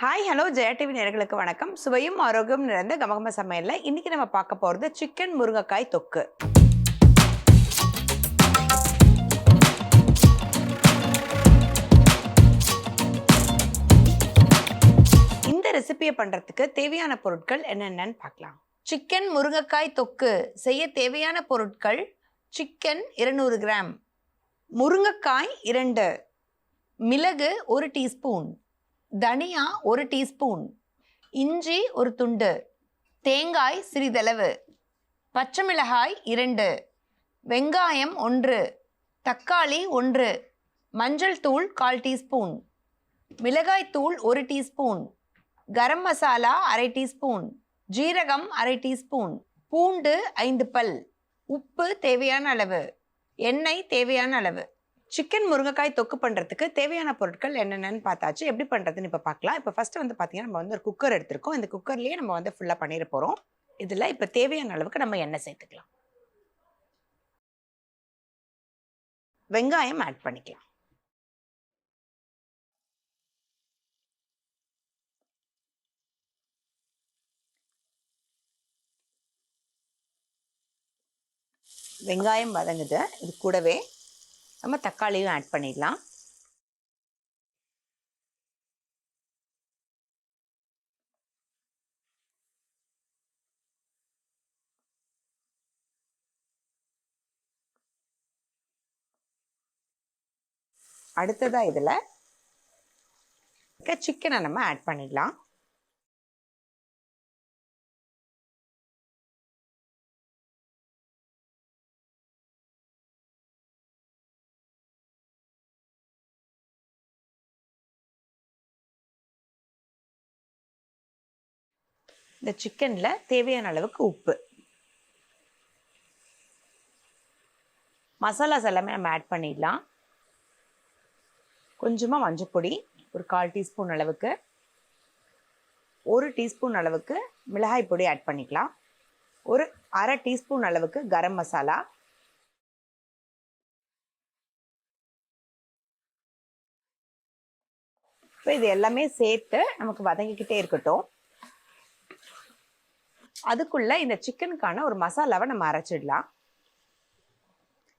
Hi hello Jaya TV நேர்களுக்கு வணக்கம். சுவையும் ஆரோக்கியம் நிறைந்த கமகம சமையலில் இன்னைக்கு நம்ம பார்க்க போகிறது சிக்கன் முருங்கைக்காய் தொக்கு. இந்த ரெசிபியை பண்ணுறதுக்கு தேவையான பொருட்கள் என்னென்னன்னு பார்க்கலாம். சிக்கன் முருங்கைக்காய் தொக்கு. செய்ய தேவையான பொருட்கள் சிக்கன் இருநூறு கிராம் முருங்கைக்காய் இரண்டு மிளகு ஒரு டீஸ்பூன் தனியா ஒரு டீஸ்பூன் இஞ்சி ஒரு துண்டு தேங்காய் சிறிதளவு பச்சை மிளகாய் இரண்டு வெங்காயம் ஒன்று தக்காளி ஒன்று மஞ்சள் தூள் கால் டீஸ்பூன் மிளகாய் தூள் ஒரு டீஸ்பூன் கரம் மசாலா அரை டீஸ்பூன் ஜீரகம் அரை டீஸ்பூன் பூண்டு ஐந்து பல் உப்பு தேவையான அளவு எண்ணெய் தேவையான அளவு. சிக்கன் முருங்கைக்காய் தொக்கு பண்ணுறதுக்கு தேவையான பொருட்கள் என்னென்னு பார்த்தாச்சு. எப்படி பண்ணுறதுன்னு இப்போ பார்க்கலாம். இப்போ ஃபஸ்ட்டு வந்து பார்த்தீங்கன்னா நம்ம வந்து ஒரு குக்கர் எடுத்திருக்கோம். இந்த குக்கர்லேயே நம்ம வந்து ஃபுல்லாக பண்ணிட போகிறோம் இதில் இப்போ தேவையான அளவுக்கு நம்ம எண்ணெய் சேர்த்துக்கலாம். வெங்காயம் ஆட் பண்ணிக்கலாம். வெங்காயம் வதங்குது. இது கூடவே நம்ம தக்காளியும் ஆட் பண்ணிடலாம். அடுத்ததாக இதில் சிக்கனை நம்ம ஆட் பண்ணிடலாம். இந்த சிக்கனில் தேவையான அளவுக்கு உப்பு. மசாலாஸ் எல்லாமே நம்ம ஆட் பண்ணிடலாம். கொஞ்சமாக மஞ்சப்பொடி ஒரு கால் டீஸ்பூன் அளவுக்கு. ஒரு டீஸ்பூன் அளவுக்கு மிளகாய் பொடி ஆட் பண்ணிக்கலாம். ஒரு அரை டீஸ்பூன் அளவுக்கு கரம் மசாலா. இப்போ இது எல்லாமே சேர்த்து நமக்கு வதங்கிக்கிட்டே இருக்கட்டும். அதுக்குள்ளே இந்த சிக்கனுக்கான ஒரு மசாலாவை நம்ம அரைச்சிடலாம்.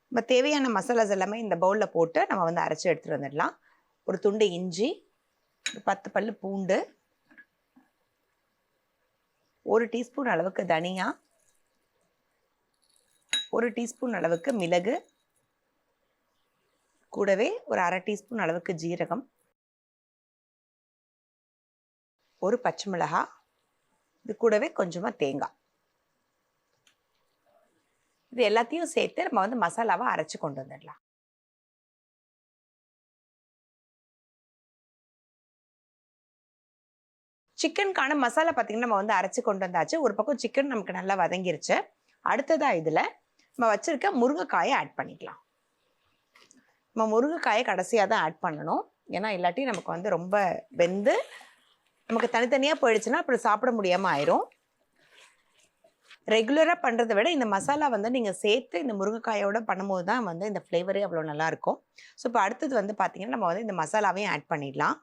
நம்ம தேவையான மசாலாஸ் எல்லாமே இந்த பவுலில் போட்டு நம்ம வந்து அரைச்சி எடுத்துகிட்டு வந்துடலாம். ஒரு துண்டு இஞ்சி ஒரு பத்து பல் பூண்டு ஒரு டீஸ்பூன் அளவுக்கு தனியா ஒரு டீஸ்பூன் அளவுக்கு மிளகு கூடவே ஒரு அரை டீஸ்பூன் அளவுக்கு ஜீரகம் ஒரு பச்சை மிளகாய் இது கூடவே கொஞ்சமாக தேங்காய். இது எல்லாத்தையும் சேர்த்து நம்ம வந்து மசாலாவை அரைச்சு கொண்டு வந்துடலாம். சிக்கனுக்கான மசாலா பார்த்திங்கன்னா நம்ம வந்து அரைச்சு கொண்டு வந்தாச்சு. ஒரு பக்கம் சிக்கன் நமக்கு நல்லா வதங்கிருச்சு. அடுத்ததா இதில் நம்ம வச்சிருக்க முருங்கைக்காயை ஆட் பண்ணிக்கலாம். நம்ம முருங்கைக்காயை கடைசியாக தான் ஆட் பண்ணணும். ஏன்னா இல்லாட்டி நமக்கு வந்து ரொம்ப வெந்து நமக்கு தனித்தனியாக போயிடுச்சுன்னா அப்புறம் சாப்பிட முடியாமல் ஆயிரும். ரெகுலராக பண்ணுறதை விட இந்த மசாலா வந்து நீங்கள் சேர்த்து இந்த முருங்கைக்காயோட பண்ணும்போது தான் வந்து இந்த ஃப்ளேவரே அவ்வளோ நல்லாயிருக்கும் ஸோ இப்போ அடுத்தது வந்து பார்த்தீங்கன்னா நம்ம வந்து இந்த மசாலாவையும் ஆட் பண்ணிடலாம்.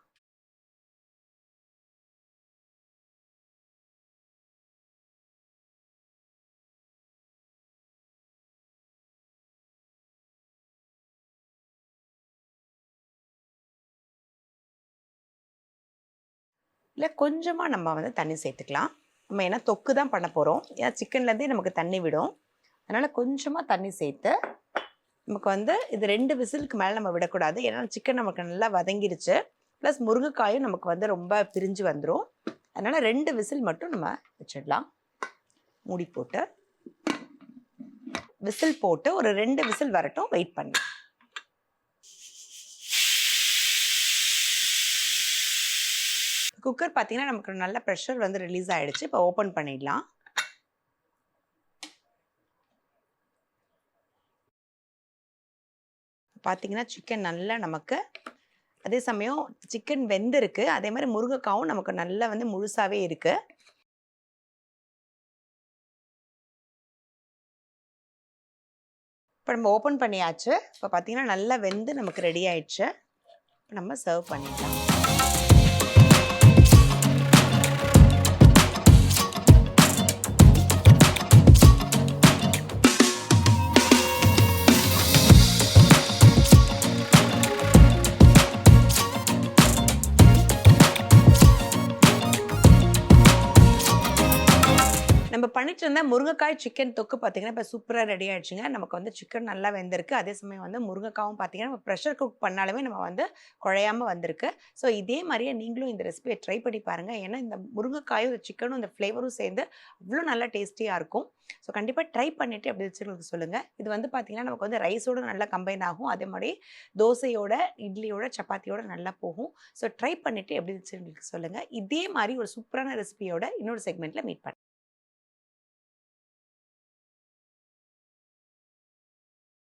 இல்லை கொஞ்சமாக நம்ம வந்து தண்ணி சேர்த்துக்கலாம். நம்ம ஏன்னா தொக்கு தான் பண்ண போகிறோம் ஏன்னா சிக்கன்லேருந்தே நமக்கு தண்ணி விடும். அதனால் கொஞ்சமாக தண்ணி சேர்த்து நமக்கு வந்து இது ரெண்டு விசிலுக்கு மேலே நம்ம விடக்கூடாது. ஏன்னா சிக்கன் நமக்கு நல்லா வதங்கிருச்சு. ப்ளஸ் முருங்கைக்காயும் நமக்கு வந்து ரொம்ப பிரிஞ்சு வந்துடும் அதனால் ரெண்டு விசில் மட்டும் நம்ம வச்சிடலாம். மூடி போட்டு விசில் போட்டு ஒரு ரெண்டு விசில் வரட்டும். வெயிட் பண்ணி. குக்கர் பார்த்தீங்கன்னா நமக்கு நல்ல ப்ரெஷர் வந்து ரிலீஸ் ஆகிடுச்சு இப்போ ஓப்பன் பண்ணிடலாம். பார்த்தீங்கன்னா சிக்கன் நல்லா நமக்கு அதே சமயம் சிக்கன் வெந்திருக்கு. அதே மாதிரி முருங்கைக்காவும் நமக்கு நல்லா வந்து முழுசாகவே இருக்குது இப்போ நம்ம ஓப்பன் பண்ணியாச்சு. இப்போ பார்த்தீங்கன்னா நல்லா வெந்து நமக்கு ரெடி ஆயிடுச்சு. இப்போ நம்ம சர்வ் பண்ணிடலாம். பண்ணிட்டு இருந்த முருங்கைக்காய் சிக்கன் தொக்கு பார்த்தீங்கன்னா இப்போ சூப்பராக ரெடி ஆயிடுச்சுங்க. நமக்கு வந்து சிக்கன் நல்லா வெந்திருக்கு. அதே சமயம் வந்து முருங்கைக்காவும் பார்த்தீங்கன்னா நம்ம ப்ரெஷர் குக் பண்ணாலுமே நம்ம வந்து குழையாமல் வந்திருக்கு. ஸோ இதே மாதிரியே நீங்களும் இந்த ரெசிபியை ட்ரை பண்ணி பாருங்கள் ஏன்னா இந்த முருங்கைக்காயும் இந்த சிக்கனும் இந்த ஃப்ளேவரும் சேர்ந்து அவ்வளோ நல்லா டேஸ்டியாக இருக்கும். ஸோ கண்டிப்பாக ட்ரை பண்ணிவிட்டு எப்படி வச்சுங்களுக்கு சொல்லுங்கள் இது வந்து பார்த்தீங்கன்னா நமக்கு வந்து ரைஸோட நல்லா கம்பைன் ஆகும். அதே மாதிரி தோசையோட இட்லியோட சப்பாத்தியோட நல்லா போகும். ஸோ ட்ரை பண்ணிவிட்டு எப்படி வச்சுங்களுக்கு சொல்லுங்கள் இதே மாதிரி ஒரு சூப்பரான ரெசிபியோட இன்னொரு செக்மெண்ட்டில் மீட் பண்ணுறேன்